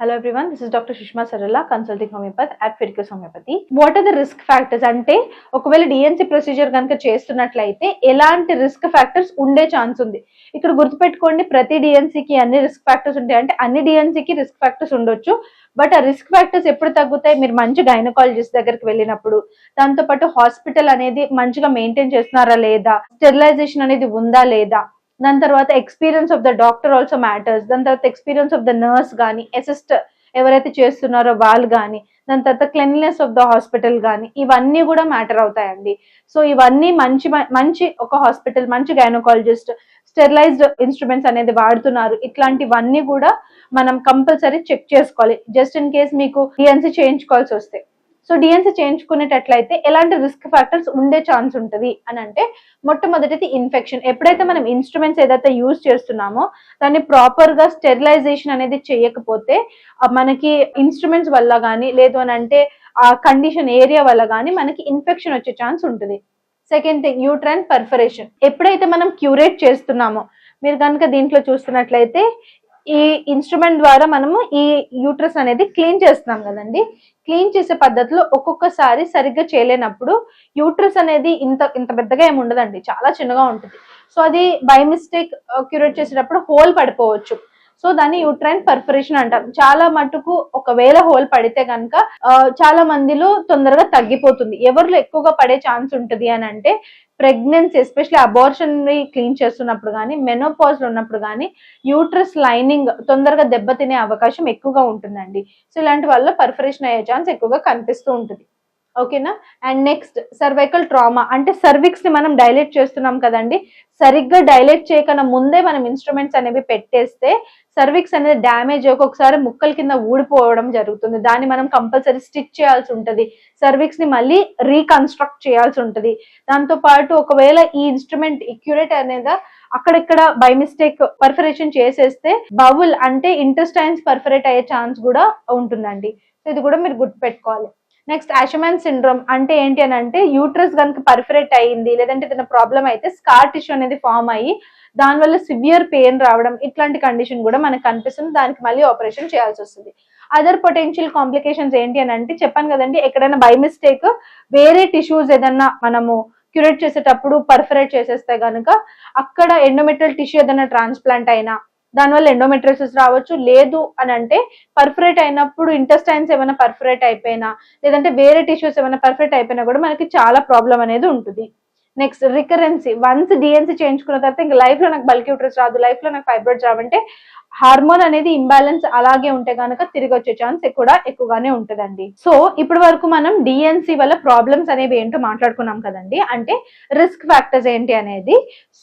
Hello everyone this is doctor Sushma Sarala, consulting homeopathy at Firdcus homeopathy what are the risk factors అంటే ఒకవేళ DNC procedure కనుక చేస్తున్నట్లయితే ఎలాంటి risk factors ఉండే chance ఉంది. ఇక్కడ గుర్తుపెట్టుకోండి ప్రతి డిఎన్సీకి అన్ని రిస్క్ ఫ్యాక్టర్స్ ఉంటాయి. అంటే అన్ని డిఎన్సీకి రిస్క్ ఫ్యాక్టర్స్ ఉండొచ్చు. బట్ ఆ రిస్క్ ఫ్యాక్టర్స్ ఎప్పుడు తగ్గుతాయి? మీరు మంచి గైనకాలజిస్ట్ దగ్గరికి వెళ్ళినప్పుడు దాంతోపాటు హాస్పిటల్ అనేది మంచిగా మెయింటైన్ చేస్తున్నారా లేదా? స్టెరిలైజేషన్ అనేది ఉందా లేదా? దాని తర్వాత experience of the doctor also matters దాని తర్వాత ఎక్స్పీరియన్స్ ఆఫ్ ద నర్స్ కానీ అసిస్ట్ ఎవరైతే చేస్తున్నారో వాళ్ళు కానీ దాని తర్వాత క్లెన్లీనెస్ ఆఫ్ ద హాస్పిటల్ కానీ ఇవన్నీ కూడా మ్యాటర్ అవుతాయండి. సో ఇవన్నీ మంచి మంచి ఒక హాస్పిటల్ మంచి గైనకాలజిస్ట్ స్టెరిలైజ్డ్ ఇన్స్ట్రుమెంట్స్ అనేది వాడుతున్నారు. ఇట్లాంటివన్నీ కూడా మనం కంపల్సరీ చెక్ చేసుకోవాలి. జస్ట్ ఇన్ కేస్ మీకు డిఎన్సీ చేయించుకోవాల్సి వస్తే. సో డిఎన్సీ చేయించుకునేటట్లయితే ఎలాంటి రిస్క్ ఫ్యాక్టర్స్ ఉండే ఛాన్స్ ఉంటుంది అని అంటే మొట్టమొదటిది ఇన్ఫెక్షన్ ఎప్పుడైతే మనం ఇన్స్ట్రుమెంట్స్ ఏదైతే యూజ్ చేస్తున్నామో దాన్ని ప్రాపర్గా స్టెరిలైజేషన్ అనేది చేయకపోతే మనకి ఇన్స్ట్రుమెంట్స్ వల్ల కానీ లేదు అని అంటే ఆ కండిషన్ ఏరియా వల్ల కానీ మనకి ఇన్ఫెక్షన్ వచ్చే ఛాన్స్ ఉంటుంది. సెకండ్ థింగ్ యూట్రైన్ పర్ఫరేషన్ ఎప్పుడైతే మనం క్యూరేట్ చేస్తున్నామో మీరు కనుక దీంట్లో చూస్తున్నట్లయితే ఈ ఇన్స్ట్రుమెంట్ ద్వారా మనము ఈ యూట్రస్ అనేది క్లీన్ చేస్తున్నాం కదండి. క్లీన్ చేసే పద్ధతిలో ఒక్కొక్కసారి సరిగ్గా చేయలేనప్పుడు యూట్రస్ అనేది ఇంత ఇంత పెద్దగా ఏమి ఉండదండి. చాలా చిన్నగా ఉంటుంది. సో అది బై మిస్టేక్ క్యూరేట్ చేసేటప్పుడు హోల్ పడిపోవచ్చు. సో దాన్ని యూట్రైన్ పర్ఫరేషన్ అంటాం చాలా మటుకు ఒకవేళ హోల్ పడితే కనుక చాలా మందిలో తొందరగా తగ్గిపోతుంది. ఎవరిలో ఎక్కువగా పడే ఛాన్స్ ఉంటుంది అని అంటే ప్రెగ్నెన్సీ ఎస్పెషల్లీ అబార్షన్ని క్లీన్ చేస్తున్నప్పుడు కానీ మెనోపాజ్ ఉన్నప్పుడు కానీ యూట్రస్ లైనింగ్ తొందరగా దెబ్బతినే అవకాశం ఎక్కువగా ఉంటుందండి. సో ఇలాంటి వల్ల పర్ఫరేషన్ అయ్యే ఛాన్స్ ఎక్కువగా కనిపిస్తూ ఉంటుంది. ఓకేనా? అండ్ నెక్స్ట్ సర్వైకల్ ట్రామా అంటే సర్విక్స్ని మనం డైలేట్ చేస్తున్నాం కదండి. సరిగ్గా డైలేట్ చేయకుండా ముందే మనం ఇన్స్ట్రుమెంట్స్ అనేవి పెట్టేస్తే సర్విక్స్ అనేది డ్యామేజ్ ఒక్కొక్కసారి ముక్కల కింద ఊడిపోవడం జరుగుతుంది. దాన్ని మనం కంపల్సరీ స్టిచ్ చేయాల్సి ఉంటుంది. సర్విక్స్ని మళ్ళీ రీకన్స్ట్రక్ట్ చేయాల్సి ఉంటుంది. దాంతో పాటు ఒకవేళ ఈ ఇన్స్ట్రుమెంట్ ఇక్యురేట్ అనేది అక్కడక్కడ బై మిస్టేక్ పర్ఫరేషన్ చేసేస్తే బబుల్ అంటే ఇంటెస్టైన్స్ పర్ఫరేట్ అయ్యే ఛాన్స్ కూడా ఉంటుందండి. సో ఇది కూడా మీరు గుర్తుపెట్టుకోవాలి. నెక్స్ట్ అషమన్ సిండ్రోమ్ అంటే ఏంటి అని అంటే యూట్రస్ కనుక పర్ఫరేట్ అయ్యింది లేదంటే ఏదైనా ప్రాబ్లం అయితే స్కార్ టిష్యూ అనేది ఫామ్ అయ్యి దానివల్ల సివియర్ పెయిన్ రావడం ఇట్లాంటి కండిషన్ కూడా మనకు కనిపిస్తుంది. దానికి మళ్ళీ ఆపరేషన్ చేయాల్సి వస్తుంది. అదర్ పొటెన్షియల్ కాంప్లికేషన్స్ ఏంటి అని అంటే చెప్పాను కదండి ఎక్కడైనా బై మిస్టేక్ వేరే టిష్యూస్ ఏదన్నా మనము క్యూరేట్ చేసేటప్పుడు పర్ఫరేట్ చేసేస్తే కనుక అక్కడ ఎండోమెట్రల్ టిష్యూ ఏదైనా ట్రాన్స్ప్లాంట్ అయినా దానివల్ల ఎండోమెట్రిసిస్ రావచ్చు. లేదు అని అంటే పర్ఫరేట్ అయినప్పుడు ఇంటెస్టైన్స్ ఏమైనా పర్ఫరేట్ అయిపోయినా లేదంటే వేరే టిష్యూస్ ఏమైనా పర్ఫరేట్ అయిపోయినా కూడా మనకి చాలా ప్రాబ్లం అనేది ఉంటుంది. నెక్స్ట్ రికరెన్సీ వన్స్ డిఎన్సీ చేయించుకున్న తర్వాత ఇంకా లైఫ్లో నాకు బల్క్ యూట్రస్ రాదు లైఫ్లో నాకు ఫైబ్రాయిడ్స్ రావంటే హార్మోన్ అనేది ఇంబ్యాలెన్స్ అలాగే ఉంటే కనుక తిరిగి వచ్చే ఛాన్స్ కూడా ఎక్కువగానే ఉంటుందండి. సో ఇప్పటి వరకు మనం డిఎన్సీ వల్ల ప్రాబ్లమ్స్ అనేవి ఏంటో మాట్లాడుకున్నాం కదండి. అంటే రిస్క్ ఫ్యాక్టర్స్ ఏంటి అనేది.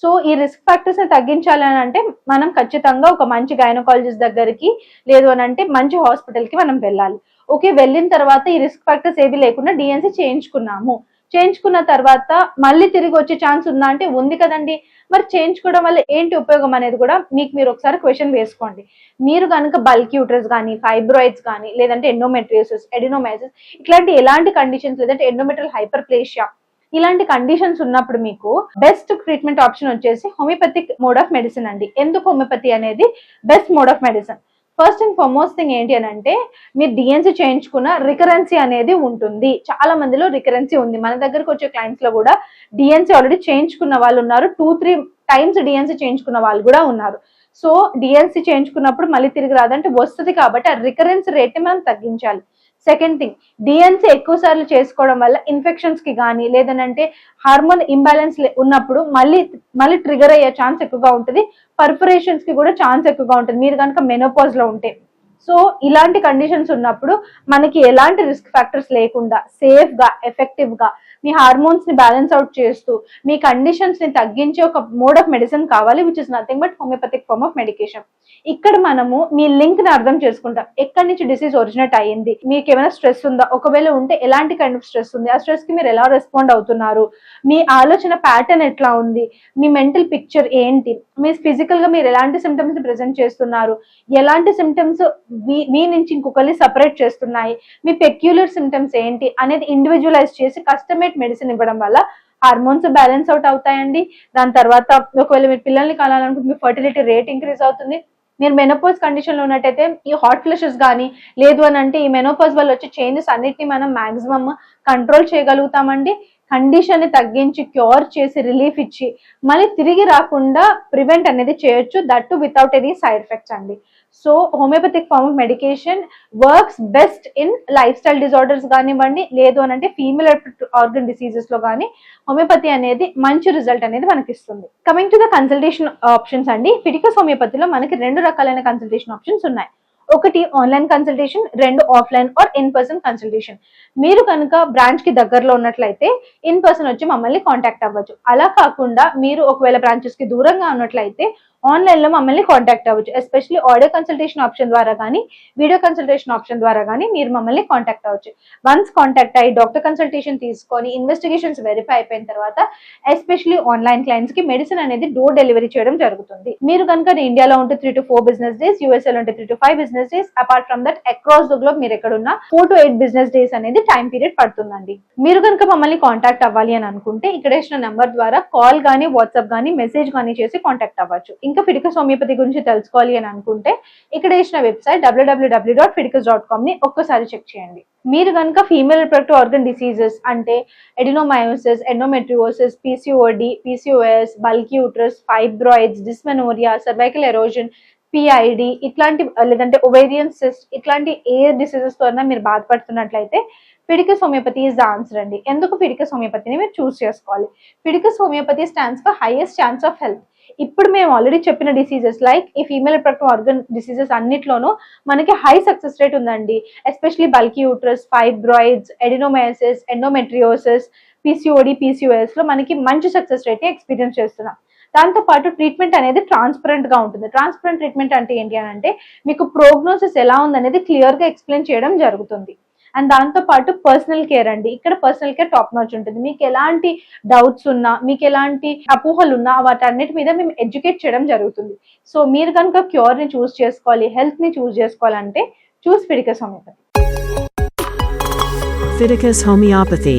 సో ఈ రిస్క్ ఫ్యాక్టర్స్ని తగ్గించాలి అని అంటే మనం ఖచ్చితంగా ఒక మంచి గైనకాలజిస్ట్ దగ్గరికి లేదు అని అంటే మంచి హాస్పిటల్కి మనం వెళ్ళాలి. ఓకే వెళ్ళిన తర్వాత ఈ రిస్క్ ఫ్యాక్టర్స్ ఏవి లేకుండా డిఎన్సి చేయించుకున్నాము. చేయించుకున్న తర్వాత మళ్ళీ తిరిగి వచ్చే ఛాన్స్ ఉందా అంటే ఉంది కదండి. మరి చేయించుకోవడం వల్ల ఏంటి ఉపయోగం అనేది కూడా మీకు మీరు ఒకసారి క్వశ్చన్ వేసుకోండి. మీరు కనుక బల్క్ యూట్రస్ కానీ ఫైబ్రాయిడ్స్ కానీ లేదంటే ఎండోమెట్రియోసిస్ ఎడినోమైసిస్ ఇట్లాంటి ఎలాంటి కండిషన్స్ లేదంటే ఎండోమెట్రియల్ హైపర్ ప్లేషియా ఇలాంటి కండిషన్స్ ఉన్నప్పుడు మీకు బెస్ట్ ట్రీట్మెంట్ ఆప్షన్ వచ్చేసి హోమియోపతిక్ మోడ్ ఆఫ్ మెడిసిన్ అండి. ఎందుకు హోమియోపతి అనేది best mode of medicine first and foremost thing ఏంటి అని అంటే మీరు డిఎన్సీ చేయించుకున్న రికరెన్సీ అనేది ఉంటుంది. చాలా మందిలో రికరెన్సీ ఉంది. మన దగ్గరకు వచ్చే క్లయింట్స్లో కూడా డిఎన్సీ ఆల్రెడీ చేయించుకున్న వాళ్ళు ఉన్నారు. టూ త్రీ టైమ్స్ డిఎన్సీ చేయించుకున్న వాళ్ళు కూడా ఉన్నారు. సో డిఎన్సీ చేయించుకున్నప్పుడు మళ్ళీ తిరిగి రాదంటే వస్తుంది కాబట్టి ఆ రికరెన్స్ రేట్ మనం తగ్గించాలి. సెకండ్ థింగ్ డిఎన్సీ ఎక్కువ సార్లు చేసుకోవడం వల్ల ఇన్ఫెక్షన్స్కి కానీ లేదనంటే హార్మోన్ ఇంబ్యాలెన్స్ ఉన్నప్పుడు మళ్ళీ మళ్ళీ ట్రిగర్ అయ్యే ఛాన్స్ ఎక్కువగా ఉంటుంది. పర్పరేషన్స్కి కూడా ఛాన్స్ ఎక్కువగా ఉంటుంది. మీరు కనుక మెనోపాజ్లో ఉంటే. సో ఇలాంటి కండిషన్స్ ఉన్నప్పుడు మనకి ఎలాంటి రిస్క్ ఫ్యాక్టర్స్ లేకుండా సేఫ్గా ఎఫెక్టివ్గా మీ హార్మోన్స్ని బ్యాలెన్స్ అవుట్ చేస్తూ మీ కండిషన్స్ని తగ్గించే ఒక మోడ్ ఆఫ్ మెడిసిన్ కావాలి which is nothing but homeopathic form of medication ఇక్కడ మనము మీ లింక్ని అర్థం చేసుకుంటాం. ఎక్కడి నుంచి డిసీజ్ ఒరిజినేట్ అయ్యింది? మీకు ఏమైనా స్ట్రెస్ ఉందా? ఒకవేళ ఉంటే ఎలాంటి కైండ్ ఆఫ్ స్ట్రెస్ ఉంది? ఆ స్ట్రెస్కి మీరు ఎలా రెస్పాండ్ అవుతున్నారు? మీ ఆలోచన ప్యాటర్న్ ఎట్లా ఉంది? మీ మెంటల్ పిక్చర్ ఏంటి? మీ ఫిజికల్గా మీరు ఎలాంటి సిమ్టమ్స్ ప్రెజెంట్ చేస్తున్నారు? ఎలాంటి సిమ్టమ్స్ మీ నుంచి ఇంకొకరిని సపరేట్ చేస్తున్నాయి. మీ పెక్యులర్ సిమ్టమ్స్ ఏంటి అనేది ఇండివిజువలైజ్ చేసి కస్టమేట్ మెడిసిన్ ఇవ్వడం వల్ల హార్మోన్స్ బ్యాలెన్స్ అవుట్ అవుతాయండి. దాని తర్వాత ఒకవేళ మీరు పిల్లల్ని కావాలనుకుంటే మీ ఫర్టిలిటీ రేట్ ఇంక్రీజ్ అవుతుంది. మీరు మెనోపోజ్ కండిషన్లో ఉన్నట్టయితే ఈ హాట్ ఫ్లషెస్ కానీ లేదు అని అంటే ఈ మెనోపోజ్ వల్ల వచ్చే చేంజెస్ అన్నిటిని మనం మాక్సిమం కంట్రోల్ చేయగలుగుతామండి. కండిషన్ని తగ్గించి క్యూర్ చేసి రిలీఫ్ ఇచ్చి మళ్ళీ తిరిగి రాకుండా ప్రివెంట్ అనేది చేయొచ్చు. That without any side effects అండి. So homeopathic form of medication works best in lifestyle disorders కానివ్వండి లేదు అని అంటే ఫీమేల్ ఆర్గన్ డిసీజెస్లో కానీ హోమియోపతి అనేది మంచి రిజల్ట్ అనేది మనకి ఇస్తుంది coming to the consultation options అండి ఫిటికస్ హోమియోపతిలో మనకి రెండు రకాలైన కన్సల్టేషన్ ఆప్షన్స్ ఉన్నాయి. ఒకటి ఆన్లైన్ కన్సల్టేషన్ రెండు offline or in person consultation మీరు కనుక బ్రాంచ్కి దగ్గరలో ఉన్నట్లయితే ఇన్ పర్సన్ వచ్చి మమ్మల్ని కాంటాక్ట్ అవ్వచ్చు. అలా కాకుండా మీరు ఒకవేళ బ్రాంచెస్కి దూరంగా ఉన్నట్లయితే ఆన్లైన్లో మమ్మల్ని కాంటాక్ట్ అవ్వచ్చు. ఎస్పెషల్లీ ఆడియో కన్సల్టేషన్ ఆప్షన్ ద్వారా కానీ వీడియో కన్సల్టేషన్ ఆప్షన్ ద్వారా కానీ మీరు మమ్మల్ని కాంటాక్ట్ అవ్వచ్చు. వన్స్ కాంటాక్ట్ అయ్యి డాక్టర్ కన్సల్టేషన్ తీసుకొని ఇన్వెస్టిగేషన్స్ వెరిఫై అయిపోయిన తర్వాత ఎస్పెషల్లీ ఆన్లైన్ క్లయింట్స్కి మెడిసిన్ అనేది డోర్ డెలివరీ చేయడం జరుగుతుంది. మీరు కనుక ఇండియాలో ఉంటే three to four business days యూఎస్ఏలో ఉంటే three to five business days apart from that across the globe మీరు ఎక్కడ ఉన్నా four to eight business days అనేది టైం పీరియడ్ పడుతుందండి. మీరు కనుక మమ్మల్ని కాంటాక్ట్ అవ్వాలి అని అనుకుంటే ఇక్కడ ఇచ్చిన నెంబర్ ద్వారా కాల్ కానీ వాట్సాప్ కానీ మెసేజ్ కానీ చేసి కాంటాక్ట్ అవ్వచ్చు. ఇంకా ఫిడికస్ హోమియోపతి గురించి తెలుసుకోవాలి అని అనుకుంటే ఇక్కడ ఇచ్చిన website W W W dot Fidicus dot కామ్ని ఒక్కసారి చెక్ చేయండి. మీరు కనుక ఫీమేల్ రిప్రొడక్టివ్ ఆర్గన్ డిసీజెస్ అంటే adenomyosis endometriosis PCOD PCOS bulky uterus fibroids dysmenorrhea cervical erosion PID ఇట్లాంటి లేదంటే ఒవేరియన్ సిస్ట్ ఇట్లాంటి ఏ డిసీజెస్తో అయినా మీరు బాధపడుతున్నట్లయితే Fidicus homeopathy is the answer అండి. ఎందుకు ఫిడికస్ హోమియోపతిని మీరు చూస్ చేసుకోవాలి? Fidicus homeopathy stands for highest chance of health ఇప్పుడు మేము ఆల్రెడీ చెప్పిన డిసీజెస్ లైక్ ఈ ఫీమేల్ రిప్రొడక్టివ్ ఆర్గన్ డిసీజెస్ అన్నిట్లోనూ మనకి హై సక్సెస్ రేట్ ఉందండి. Especially bulky uterus fibroids adenomyosis endometriosis PCOD పీసీఓఎస్లో మనకి మంచి సక్సెస్ రేట్ ఎక్స్పీరియన్స్ చేస్తున్నాం. దాంతో పాటు ట్రీట్మెంట్ అనేది ట్రాన్స్పరెంట్గా ఉంటుంది. ట్రాన్స్పరెంట్ ట్రీట్మెంట్ అంటే ఏంటి అని అంటే మీకు ప్రోగ్నోసిస్ ఎలా ఉందనేది క్లియర్గా ఎక్స్ప్లెయిన్ చేయడం జరుగుతుంది. అండ్ దాంతో పాటు పర్సనల్ కేర్ అండి. ఇక్కడ పర్సనల్ కేర్ టాప్ నాచ్ ఉంటుంది. మీకు ఎలాంటి డౌట్స్ ఉన్నా మీకు ఎలాంటి అపోహలు ఉన్నా వాటన్నిటి మీద మేము ఎడ్యుకేట్ చేయడం జరుగుతుంది. సో మీరు కనుక క్యూర్ని చూస్ చేసుకోవాలి హెల్త్ని చూస్ చేసుకోవాలంటే choose Fidicus homeopathy Fidicus homeopathy